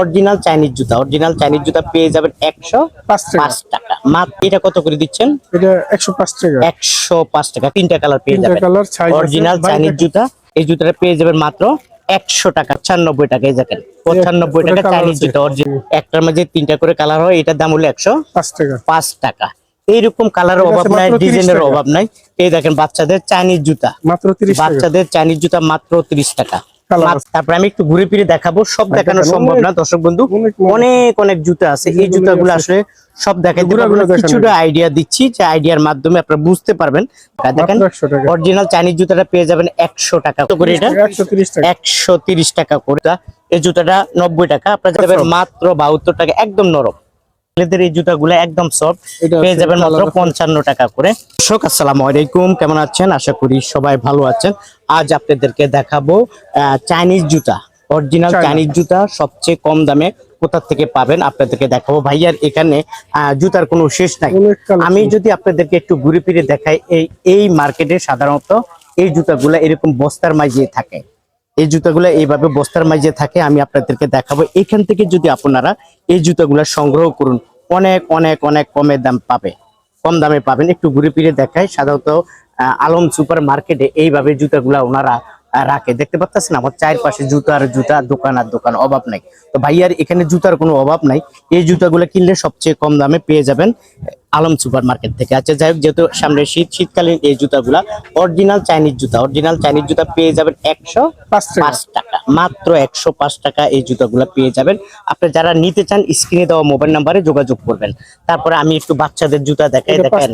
Original Chinese জুতা। Original Chinese জুতা পেয়ে যাবেন একশো পাঁচ টাকা। মাত্র এটা কত করে দিচ্ছেন? এটা একশো পাঁচ টাকা। একশো পাঁচ টাকা। তিনটা কালার পেয়ে যাবেন। অরিজিনাল চাইনিজ জুতা। এই জুতাটা পেয়ে যাবেন মাত্র একশো টাকা পঁচানব্বই টাকা এই দেখেন। পঁচানব্বই টাকা চাইনিজ। জুতা। অরিজিনাল একটার মাঝে তিনটা করে কালার হয় এটার দাম হলো একশো পাঁচ টাকা। পাঁচ টাকা। এইরকম কালারের এটা অভাব নাই ডিজাইনের অভাব নাই। এই দেখেন বাচ্চাদের চাইনিজ জুতা। মাত্র বাচ্চাদের চাইনিজ জুতা মাত্র ত্রিশ টাকা। তারপরে আমি একটু ঘুরে ফিরে দেখাবো। সব দেখানো সম্ভব না দর্শক বন্ধু। অনেক অনেক জুতা আছে। এই জুতাগুলো আসলে সব দেখান কিছুটা আইডিয়া দিচ্ছি যে আইডিয়ার মাধ্যমে আপনারা বুঝতে পারবেন। দেখেন অরিজিনাল চাইনিজ জুতাটা পেয়ে যাবেন একশো টাকা করে এটা। একশো তিরিশ টাকা। একশো তিরিশ টাকা করে। এই জুতাটা নব্বই টাকা। আপনারা মাত্র বাহাত্তর টাকা। একদম নরম। ছেলেদের এই জুতাগুলো একদম সফট পেয়ে যাবেন মাত্র পঞ্চান্ন টাকা করে। দর্শক আসসালামু আলাইকুম কেমন আছেন? আশা করি সবাই ভালো আছেন। আজ আপনাদেরকে দেখাবো চাইনিজ জুতা অরিজিনাল চাইনিজ জুতা সবচেয়ে কম দামে কোথা থেকে পাবেন আপনাদেরকে দেখাবো। ভাইয়ার এখানে আহ, জুতার কোনো শেষ নাই। আমি যদি আপনাদেরকে একটু ঘুরে ফিরে দেখাই এই এই মার্কেটে সাধারণত এই জুতাগুলো এরকম বস্তার মাঝে থাকে। এই জুতাগুলো এইভাবে বস্তার মাঝে থাকে, আমি আপনাদেরকে দেখাবো। এখান থেকে যদি আপনারা এই জুতাগুলো সংগ্রহ করুন, অনেক অনেক অনেক কমে দাম পাবে। কম দামে পাবেন। একটু ঘুরে ফিরে দেখায় সাধারণত আলম সুপার মার্কেটে এইভাবে জুতাগুলা ওনারা রাখে। দেখতে পাচ্ছেন আমার চারপাশে জুতার জুতা দোকান আর দোকান অভাব নাই। তো ভাইয়ার এখানে জুতার কোনো অভাব নাই। এই জুতাগুলো কিনলে সবচেয়ে কম দামে পেয়ে যাবেন আলম সুপার মার্কেট থেকে। আচ্ছা যাই হোক যেহেতু সামনে শীত শীতকালীন এই জুতাগুলা অরিজিনাল চাইনিজ জুতা অরিজিনাল চাইনিজ জুতা পেয়ে যাবেন একশো পাঁচ টাকা। পাঁচ টাকা। মাত্র একশো পাঁচ টাকা এই জুতাগুলো পেয়ে যাবেন। আপনি যারা নিতে চান স্ক্রিনে দেওয়া মোবাইল নাম্বারে যোগাযোগ করবেন। তারপরে আমি একটু বাচ্চাদের জুতা দেখাই দেখেন।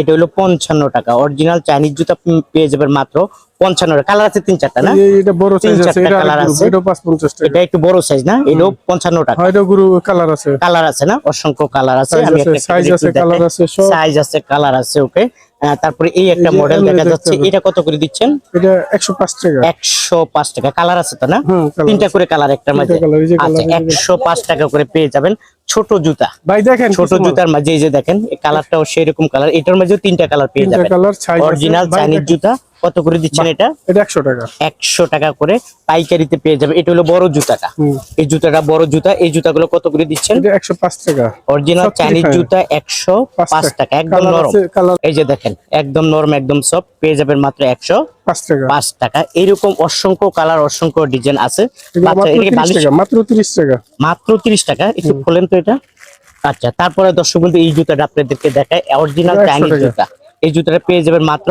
এটা হলো পঞ্চান্ন টাকা। অরিজিনাল চাইনিজ জুতা পেয়ে যাবেন মাত্র পঞ্চান্ন টাকা। কালার আছে তিন চারটা না? এটা বড় সাইজ আছে। এটা আছে। টাকা। একটু বড় সাইজ না? এটাও পঞ্চান্ন টাকা। হয় এটা গুরু কালার আছে। কালার আছে না? অসংখ্য কালার আছে। আমি একটা একটা আছে, একটু আছে, সব। সাইজ আছে কালার আছে ওকে তারপরে এই একটা মডেল দেখা যাচ্ছে। এটা কত করে দিচ্ছেন? এটা একশো পাঁচ টাকা। একশো পাঁচ টাকা। কালার আছে তো না? তিনটা করে কালার একটা মাঝে। আচ্ছা একশো পাঁচ টাকা করে পেয়ে যাবেন ছোট জুতা। ভাই দেখেন ছোট জুতার মাঝে এই যে দেখেন এই কালারটাও সেরকম কালার এটার মাঝে তিনটা কালার পেয়ে যাবেন। অরিজিনাল চাইনিজ জুতা। কত করে দিচ্ছেন এটা? এটা একশো টাকা। একশো টাকা করে পাইকারিতে পেয়ে যাবে। এটা হলো বড় জুতাটা। এই জুতাটা বড় জুতা। এই জুতাগুলো কত করে দিচ্ছেন? এটা একশো পাঁচ টাকা। অরিজিনাল চাইনিজ জুতা একশো পাঁচ পাঁচ টাকা। একদম নরম। এই যে দেখেন একদম নরম একদম সব পেয়ে যাবেন মাত্র একশো পাঁচ টাকা। এরকম অসংখ্য কালার অসংখ্য ডিজাইন আছে। এগুলো মাত্র 30 টাকা মাত্র তিরিশ টাকা। মাত্র একটু খোলেন তো এটা। আচ্ছা তারপরে দর্শক বন্ধু এই জুতাটা আপনাদেরকে দেখায় অরিজিনাল 100 চাইনিজ জুতা। এই জুতাটা পেয়ে যাবেন মাত্র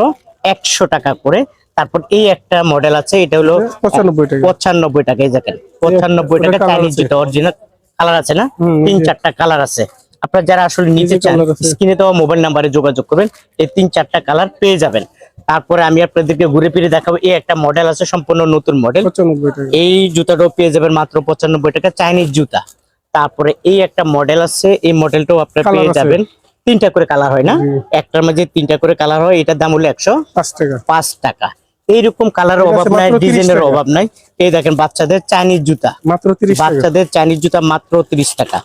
একশো টাকা করে। তারপর এই একটা মডেল আছে এটা হলো পঁচানব্বই টাকা। পঁচানব্বই টাকা এই দেখেন। পঁচানব্বই টাকা চাইনিজ আছে। অরিজিনাল কালার আছে না? তিন চারটা কালার আছে। আপনারা যারা আসলে নিতে চান স্ক্রিনে দেওয়া মোবাইল নাম্বারে যোগাযোগ করবেন এই তিন চারটা কালার পেয়ে যাবেন। তারপরে আমি আপনাদেরকে ঘুরে ফিরে দেখাবো এই একটা মডেল আছে সম্পূর্ণ নতুন মডেল এই জুতাটাও পেয়ে যাবেন মাত্র পঁচানব্বই টাকা চাইনিজ জুতা। তারপরে এই একটা মডেল আছে এই মডেলটাও আপনারা পেয়ে যাবেন। তিনটা করে কালার হয় না? একটার মাঝে তিনটা করে কালার হয় এটার দাম হলো একশো পাঁচ টাকা। এইরকম কালারের এটা অভাব নাই ডিজাইনের অভাব নাই। এই দেখেন বাচ্চাদের চাইনিজ জুতা। মাত্র বাচ্চাদের চাইনিজ জুতা মাত্র ত্রিশ টাকা।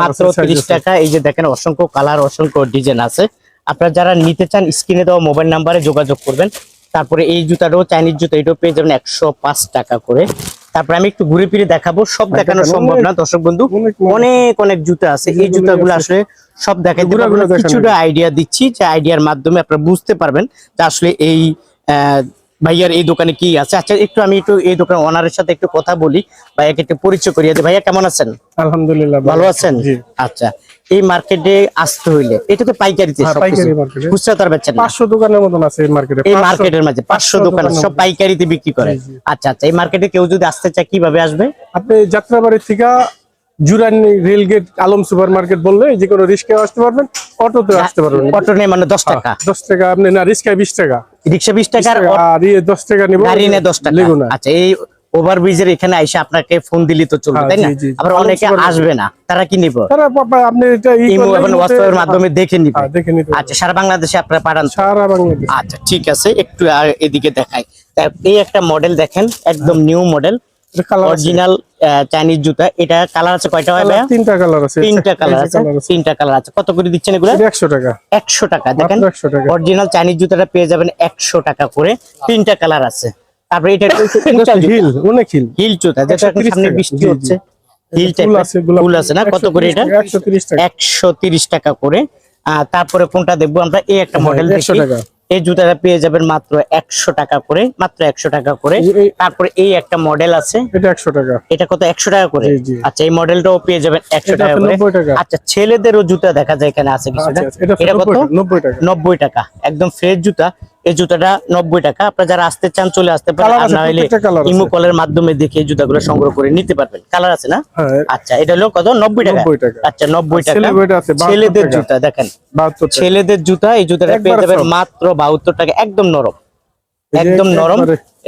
মাত্র ত্রিশ টাকা। এই যে দেখেন অসংখ্য কালার অসংখ্য ডিজাইন আছে। আপনারা যারা নিতে চান স্ক্রিনে দেওয়া মোবাইল নাম্বারে যোগাযোগ করবেন। তারপরে এই জুতাটাও চাইনিজ জুতা এটাও পেয়ে যাবেন একশো পাঁচ টাকা করে। তারপরে আমি একটু ঘুরে ফিরে দেখাবো সব দেখানো সম্ভব না দর্শক বন্ধু। অনেক অনেক জুতা আছে। এই জুতাগুলো আসলে সব দেখান। কিছুটা আইডিয়া দিচ্ছি যে আইডিয়ার মাধ্যমে আপনারা বুঝতে পারবেন যে আসলে এই আহ, ভাইয়ার এই দোকানে কি আছে। আচ্ছা একটু আমি একটু এই দোকানের ওনারের সাথে একটু কথা বলি ভাইয়াকে একটু পরিচয় করিয়ে দিই। ভাইয়া কেমন আছেন? আলহামদুলিল্লাহ ভালো আছেন? আচ্ছা এই মার্কেটে আসতে হইলে। এটা তো পাইকারিতে হ্যাঁ। খুচরা তো আর বেচেন না। পাঁচশো দোকানের মতন আছে এই মার্কেটে। এই মার্কেটের মাঝে পাঁচশো দোকান সব পাইকারিতে বিক্রি করে। আচ্ছা আচ্ছা এই মার্কেটে কেউ যদি আসতে চায় কীভাবে আসবে? আপনি যাত্রাবাড়ি থেকে Jurain rail gate Alam super market বললে যে কোনো রিক্সায় আসতে পারবেন অটোতে আসতে পারবেন। অটো নেই মানে দশ টাকা। দশ টাকা আপনি না রিক্সায় বিশ টাকা। রিক্সা বিশ টাকা আর ইয়ে দশ টাকা নিবো দশ টাকা। আচ্ছা এই ওভার ব্রিজের এখানে এসে আপনাকে ফোন দিলি তো চলবে হ্যাঁ, তাই না। আবার অনেকে আসবে না তারা কি নিব? আপনি এটা ইমো এবং হোয়াটসঅ্যাপের মাধ্যমে দেখে নিবে। হ্যাঁ, আচ্ছা সারা বাংলাদেশে আপনারা পাঠান সারা বাংলাদেশ। আচ্ছা ঠিক আছে একটু এদিকে দেখাই। এই একটা মডেল দেখেন একদম নিউ মডেল অরিজিনাল চাইনিজ জুতা। এটা কালার আছে কয়টা হয় ভাইয়া তিনটা কালার আছে। তিনটা কালার আছে তিনটা কালার আছে। কত করে দিচ্ছেন এগুলো? এটা একশো টাকা। একশো টাকা দেখেন। অরিজিনাল চাইনিজ জুতাটা পেয়ে যাবেন একশো টাকা করে। তিনটা কালার আছে। তারপরে এটা হিল অনেক হিল। হিল জুতা যেটা সামনে বৃষ্টি। হচ্ছে। হিল ফুল আছে গোলাপ ফুল আছে না? কত করে এটা? একশো তিরিশ টাকা। করে। তারপরে কোনটা দেখব? আমরা এই একটা হ্যাঁ, মডেল 100 দেখি। টাকা। এই জুতাটা পেয়ে যাবেন মাত্র একশো টাকা করে মাত্র একশো টাকা করে। তারপরে এই একটা মডেল আছে। এটা একশো টাকা। এটা কত? একশো টাকা করে। আচ্ছা এই মডেলটাও পেয়ে যাবেন একশো টাকা করে। আচ্ছা ছেলেদেরও জুতা দেখা যায় এখানে আছে কিছুটা। আচ্ছা, আচ্ছা, এটা এটা কত? নব্বই টাকা নব্বই টাকা। একদম ফ্রেশ জুতা। এই জুতাটা নব্বই টাকা। আপনারা যারা আসতে চান চলে আসতে পারেন। আর না হলে। ইমো কলের মাধ্যমে দেখে এই জুতাগুলো সংগ্রহ করে নিতে পারবেন। কালার আছে না? হ্যাঁ। আচ্ছা এটা হলো কত? নব্বই টাকা। আচ্ছা নব্বই টাকা। ছেলেদের আছে 72 ছেলেদের টাকা। জুতা দেখেন। ছেলেদের জুতা এই জুতাটা পেয়ে যাবেন মাত্র বাহাত্তর টাকা। একদম নরম। একদম নরম।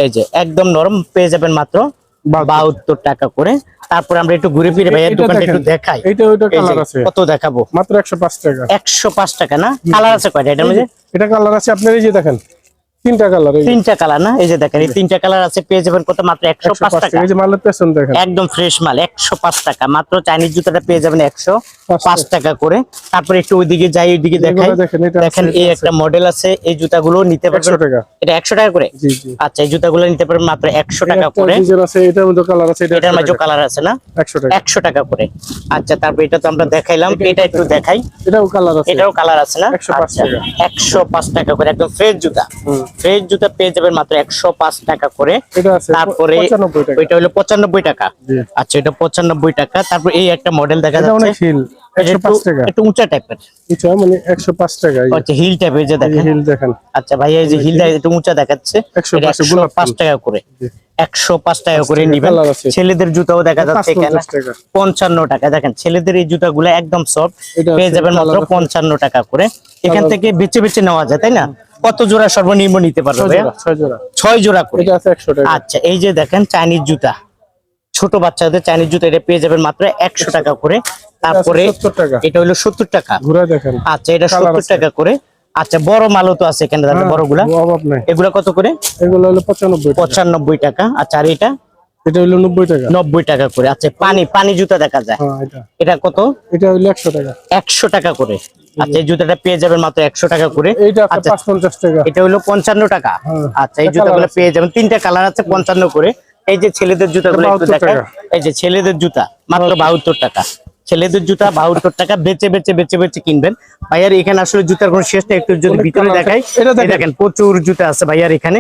এই যে একদম নরম পেয়ে যাবেন মাত্র 72 বাহাত্তর টাকা। করে। তারপরে আমরা একটু ঘুরে ফিরে ভাইয়ের দোকানটা একটু দেখাই। এইটা ওইটা কালার আছে। কত দেখাবো? মাত্র একশো পাঁচ টাকা। একশো পাঁচ টাকা না? কালার আছে কয়টা? এটা এটা কালার আছে আপনার এই যে দেখেন। তিনটা কালার তিনটা কালার না? এই যে দেখেন এই তিনটা কালার আছে পেয়ে যাবেন কত? মাত্র একশো একশো পাঁচ পাঁচ টাকা। টাকা এই যে মালের পেছন দেখেন। একদম ফ্রেশ মাল একশো পাঁচ টাকা। মাত্র চাইনিজ জুতাটা পেয়ে যাবেন একশো পাঁচ পাঁচ টাকা করে। তারপরে একটু ওইদিকে যাই ওইদিকে দেখাই। দেখেন, এই একটা মডেল আছে এই জুতাগুলো নিতে পারবেন। টাকা। এটা একশো টাকা করে? জি জি। আচ্ছা এই জুতাগুলো নিতে পারবেন মাত্র একশো টাকা একটা করে। ডিজাইন আছে এটার মধ্যে কালার আছে এটা এটার মাঝে কালার আছে না? একশো টাকা। একশো টাকা করে। আচ্ছা তারপর এটা তো আমরা দেখাইলাম এটা একটু দেখাই। এটাও কালার আছে। এটারও কালার আছে না? 105 আচ্ছা টাকা। একশো পাঁচ টাকা করে একদম ফ্রেশ জুতা। হুম। ফ্রেশ জুতা পেয়ে যাবেন মাত্র একশো পাঁচ টাকা করে। তারপরে পঁচানব্বই টাকা। ওইটা হলো পঁচানব্বই টাকা। আচ্ছা এটা পঁচানব্বই টাকা। তারপর এই একটা মডেল দেখা যাচ্ছে। একটু- উঁচা টাইপের মানে একশো পাঁচ টাকা আচ্ছা হিল টাইপের যে দেখেন। হিল দেখেন। আচ্ছা ভাইয়া এই যে হিলটা একটু উঁচা দেখাচ্ছে। 105 একশো পাঁচ টাকা করে। একশো পাঁচ টাকা করে নিবেন। ছেলেদের জুতাও দেখা যাচ্ছে এখানে। পঞ্চান্ন টাকা। দেখেন ছেলেদের এই জুতাগুলো একদম সফট পেয়ে যাবেন মাত্র পঞ্চান্ন টাকা করে। এখান থেকে বেছে বেছে নেওয়া যায় তাই না? কত জোড়া সর্বনিম্ন নিতে পারবে ছয় জোড়া করে। আচ্ছা এই যে দেখেন চাইনিজ জুতা। ছোট বাচ্চাদের চাইনিজ জুতা এটা পেয়ে যাবেন মাত্র একশো টাকা করে। তারপরে এটা হলো সত্তর টাকা। আচ্ছা এটা সত্তর টাকা করে। আচ্ছা বড় মালও তো আছে এখানে দেখেন হ্যাঁ, বড়গুলা। অভাব নাই। এগুলা কত করে? এগুলো হলো পঁচানব্বই পঁচানব্বই টাকা। আচ্ছা আর এটা? এটা হলো নব্বই টাকা। নব্বই টাকা করে। আচ্ছা পানি পানি জুতা দেখা যায়। হ্যাঁ এটা। এটা কত? এটা হলো একশো টাকা। একশো টাকা করে। আচ্ছা এই জুতাটা পেয়ে যাবেন মাত্র একশো টাকা করে। আচ্ছা এটা হলো পঞ্চান্ন টাকা। হ্যাঁ। আচ্ছা এই জুতাগুলো পেয়ে যাবেন। তিনটা কালার আছে পঞ্চান্ন করে। এই যে ছেলেদের জুতাগুলো একটু 72 এই যে ছেলেদের জুতা মাত্র বাহাত্তর। টাকা। ছেলেদের জুতা বাহাত্তর টাকা বেচে বেচে বেচে বেচে কিনবেন। ভাইয়ার এখানে আসলে জুতার কোনো শেষ নেই একটু যদি ভিতরে। দেখাই। দেখেন। প্রচুর জুতা আছে ভাইয়ার এখানে।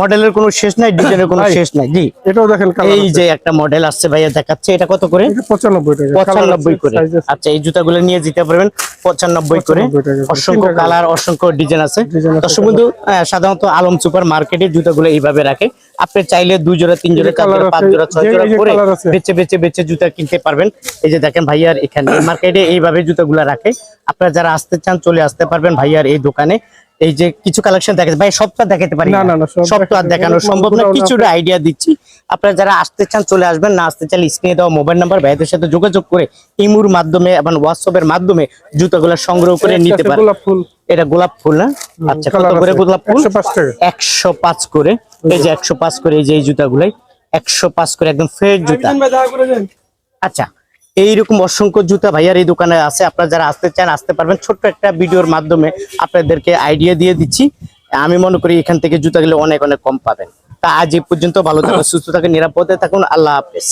মডেলের কোনো শেষ নাই ডিজাইনের কোনো শেষ নাই। জি। এটাও দেখেন এই যে একটা মডেল আসছে ভাইয়া দেখাচ্ছে এটা কত করে? এটা পঁচানব্বই টাকা। Colour আছে, পঁচানব্বই করে। size আছে। আচ্ছা এই জুতাগুলো নিয়ে যেতে পারবেন পঁচানব্বই করে। 95 করে। অসংখ্য কালার অসংখ্য ডিজাইন আছে। দর্শক বন্ধু সাধারণত আলম সুপার মার্কেটে জুতাগুলো এইভাবে রাখে। আপনি চাইলে দুই জোড়া তিন জোড়া চার জোড়া পাঁচ জোড়া ছয় জোড়া করে। বেচে বেচে বেচে জুতা কিনতে পারবেন। এই যে দেখেন ভাইয়ার এখানে মার্কেটে এইভাবে জুতাগুলো রাখে। আপনারা যারা আসতে চান চলে আসতে পারবেন ভাইয়ার এই দোকানে। এই যে কিছু কালেকশন দেখে ভাই সবটা দেখাতে পারি না, না, না, সব সব তো আর দেখানো সম্ভব না কিছুটা আইডিয়া দিচ্ছি। আপনারা যারা আসতে চান চলে আসবেন। না আসতে চান স্ক্রিনে দেওয়া মোবাইল নাম্বার ভাইদের সাথে যোগাযোগ করে ইমুর মাধ্যমে এবং হোয়াটসঅ্যাপের মাধ্যমে জুতাগুলো সংগ্রহ করে নিতে পারেন। গোলাপ ফুল। এটা গোলাপ ফুল না? আচ্ছা কত করে গোলাপ ফুল? 105 টাকা। একশো পাঁচ করে। এই যে একশো পাঁচ করে এই যে এই জুতাগুলাই। একশো পাঁচ করে একদম ফ্রেশ জুতা। আচ্ছা এইরকম অসংখ্য জুতা ভাইয়ার এই দোকানে আছে। আপনারা যারা আসতে চান, আসতে পারবেন। ছোট্ট একটা ভিডিওর মাধ্যমে আপনাদেরকে আইডিয়া দিয়ে দিচ্ছি। আমি মনে করি এখান থেকে জুতা গেলে অনেক অনেক কম পাবেন। তা আজ এই পর্যন্ত ভালো থাকুন, সুস্থ থাকুন, নিরাপদে থাকুন। আল্লাহ হাফেজ।